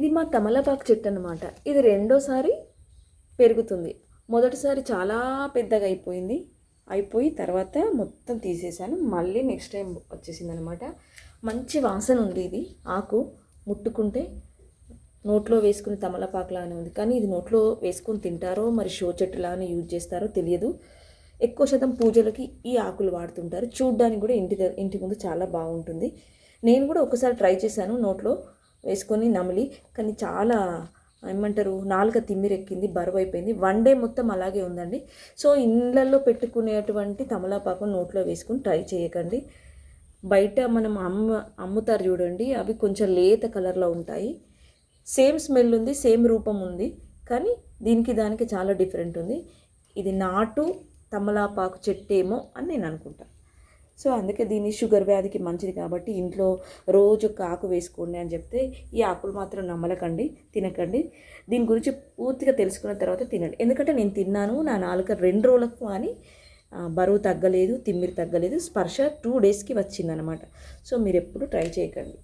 ఇది మా తమలపాకు చెట్టు అనమాట ఇది రెండోసారి పెరుగుతుంది. మొదటిసారి చాలా పెద్దగా అయిపోయింది. అయిపోయి తర్వాత మొత్తం తీసేసాను. మళ్ళీ నెక్స్ట్ టైం వచ్చేసింది అనమాట మంచి వాసన ఉంది ఇది. ఆకు ముట్టుకుంటే నోట్లో వేసుకుని తమలపాకులానే ఉంది. కానీ ఇది నోట్లో వేసుకొని తింటారో మరి షో చెట్టులానే యూజ్ చేస్తారో తెలియదు. ఎక్కువ శాతం పూజలకి ఈ ఆకులు వాడుతుంటారు. చూడ్డానికి కూడా ఇంటి దగ్గర ఇంటి ముందు చాలా బాగుంటుంది. నేను కూడా ఒకసారి ట్రై చేశాను నోట్లో. వేసుకొని నమిలి కానీ చాలా ఏమంటారు నాలుక తిమ్మిరెక్కింది బరువు అయిపోయింది వన్ డే మొత్తం అలాగే ఉందండి. సో ఇళ్ళల్లో పెట్టుకునేటువంటి తమలపాకు నోట్లో వేసుకుని ట్రై చేయకండి. బయట మనం అమ్మ అమ్ముతారు చూడండి అవి కొంచెం లేత కలర్లో ఉంటాయి. సేమ్ స్మెల్ ఉంది సేమ్ రూపం ఉంది కానీ దీనికి దానికి చాలా డిఫరెంట్ ఉంది. ఇది నాటు తమలాపాకు చెట్టేమో అని నేను అనుకుంటాను సో అందుకే దీన్ని షుగర్ వ్యాధికి మంచిది కాబట్టి ఇంట్లో రోజు ఒక ఆకు వేసుకోండి అని చెప్తే ఈ ఆకులు మాత్రం నమ్మలకండి తినకండి. దీని గురించి పూర్తిగా తెలుసుకున్న తర్వాత తినండి. ఎందుకంటే నేను తిన్నాను నా నాలుక రెండు రోజులకు కానీ బరువు తగ్గలేదు తిమ్మిరి తగ్గలేదు స్పర్శ టూ డేస్కి వచ్చిందనమాట. సో మీరు ఎప్పుడు ట్రై చేయకండి.